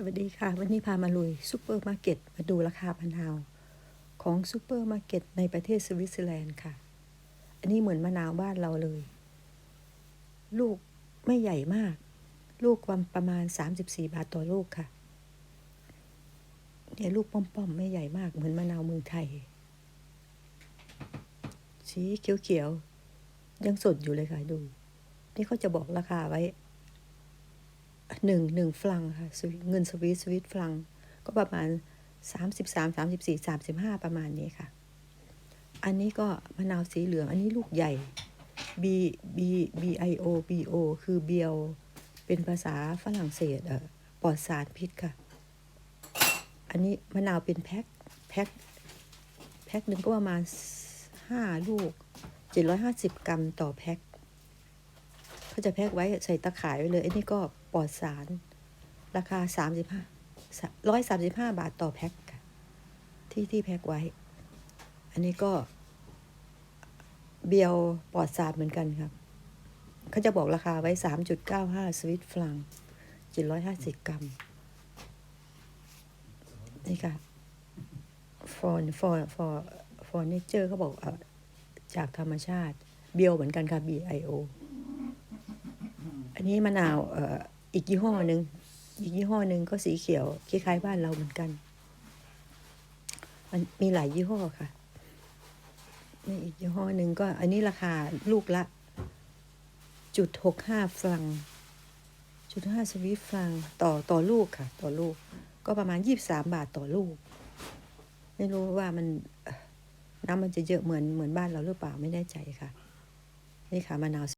สวัสดีค่ะ วันนี้พามาลุยซูเปอร์มาร์เก็ตมาดูราคามะนาวของซูเปอร์มาร์เก็ตในประเทศสวิตเซอร์แลนด์ค่ะ อันนี้เหมือนมะนาวบ้านเราเลย ลูกไม่ใหญ่มาก ลูกความประมาณ 34 บาทต่อลูกค่ะเนี่ยลูกป้อมๆ ไม่ใหญ่มากเหมือนมะนาวเมืองไทย สีเขียวๆ ยังสดอยู่เลยค่ะดู นี่เขาจะบอกราคาไว้ หนึ่งหนึ่งฟลังค่ะเงินสวิสสวิตฟลัง ก็ประมาณสามสิบสามสามสิบสี่สามสิบห้าประมาณนี้ค่ะ อันนี้ก็มะนาวสีเหลือง อันนี้ลูกใหญ่ B B B I O B O คือเบียว เป็นภาษาฝรั่งเศสเอ่อปลอดสารพิษค่ะ อันนี้มะนาวเป็นแพ็คแพ็คแพ็คหนึ่งก็ประมาณห้าลูกเจ็ดร้อยห้าสิบกรัมต่อแพ็ค เขาจะแพ็คไว้ใส่ตะข่ายไว้เลยอันนี้ก็ปลอดสาร ราคาสามสิบห้าร้อยสามสิบห้าบาทต่อแพ็คค่ะที่ที่แพ็คไว้ อันนี้ก็ เบียวปลอดสารเหมือนกันครับเขาจะบอกราคาไว้สามจุดเก้าห้าสวิตฟลังเจ็ดร้อยห้าสิบกรัมนี่ค่ะ for for for for nature เขาบอกอจากธรรมชาติเบียวเหมือนกันค่ะ B I O อันนี้มะนาวเอ่ออีกยี่ห้อหนึ่งอีกยี่ห้อหนึ่งก็สีเขียวคล้ายๆบ้านเราเหมือนกัน มันมีหลายยี่ห้อค่ะนี่อีกยี่ห้อหนึ่งก็ อันนี้ราคาลูกละจุดหกห้าฟรังจุดห้าสวิตฟรังต่อต่อลูกค่ะ ต่อลูก ก็ประมาณยี่บสามบาทต่อลูก ไม่รู้ว่ามันน้ำมันจะเยอะเหมือนเหมือนบ้านเราหรือเปล่าไม่แน่ใจค่ะ นี่ค่ะมะนาว